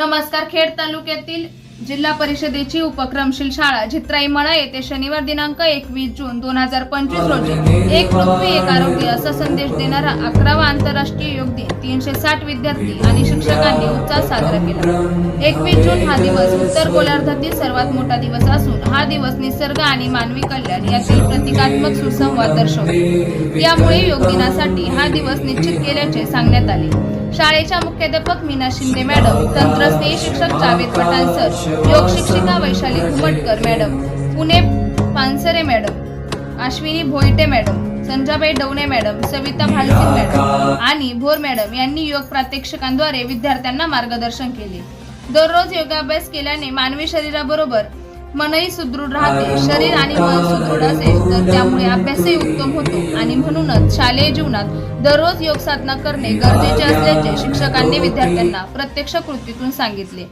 नमस्कार खेड तालुक्यातील जिल्हा परिषदेची उपक्रमशील शाळा जित्राईमळा येथे शनिवार दिनांक एकवीस जून दोन हजार पंचवीस रोजी एक पृथ्वी एक आरोग्य असा संदेश देणारा अकरावा आंतरराष्ट्रीय योग दिन तीनशे साठ विद्यार्थी आणि शिक्षकांनी उत्साह साजरा केला. एकवीस जून हा दिवस उत्तर गोलार्धातील सर्वात मोठा दिवस असून हा दिवस निसर्ग आणि मानवी कल्याण यातील प्रतिकात्मक सुसंवाद दर्शवतो. यामुळे योग दिनासाठी हा दिवस निश्चित केल्याचे सांगण्यात आले. शाळेच्या मुख्याध्यापक मीना शिंदे मॅडम तंत्रस्नेही शिक्षक जावेद पठाण सर योग शिक्षिका Vaishali Ghumatkar madam Pune Pansare madam Ashwini Bhoite madam Sanjabai Dawane madam Savita Bhalsing madam आणि भोर मॅडम यांनी योग प्रात्यक्षिकांद्वारे विद्यार्थ्यांना मार्गदर्शन केले. दररोज योगाभ्यास केल्याने मानवी शरीराबरोबर मनही सुदृढ राहते शरीर आणि मन सुदृढ असेल तर त्यामुळे अभ्यासही उत्तम शालेय जीवनात दररोज योगसाधना करणे गरजेचे असल्याचे शिक्षकांनी विद्यार्थ्यांना प्रत्यक्ष कृतीतून सांगितले.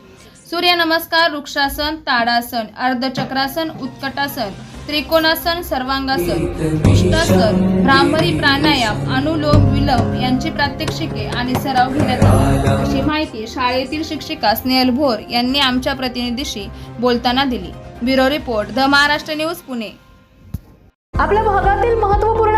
सूर्यनमस्कार वृक्षासन ताडासन अर्धचक्रासन उत्कटासन त्रिकोणासन सर्वांगासन पुष्टासन भ्रामरी प्राणायाम अनुलोम विलोम यांची प्रात्यक्षिके आणि सराव घेण्यात आला. अशी माहिती शाळेतील शिक्षिका स्नेहल भोर यांनी आमच्या प्रतिनिधीशी बोलताना दिली. Bureau report the Maharashtra news Pune. आपल्या भागातील महत्त्वपूर्ण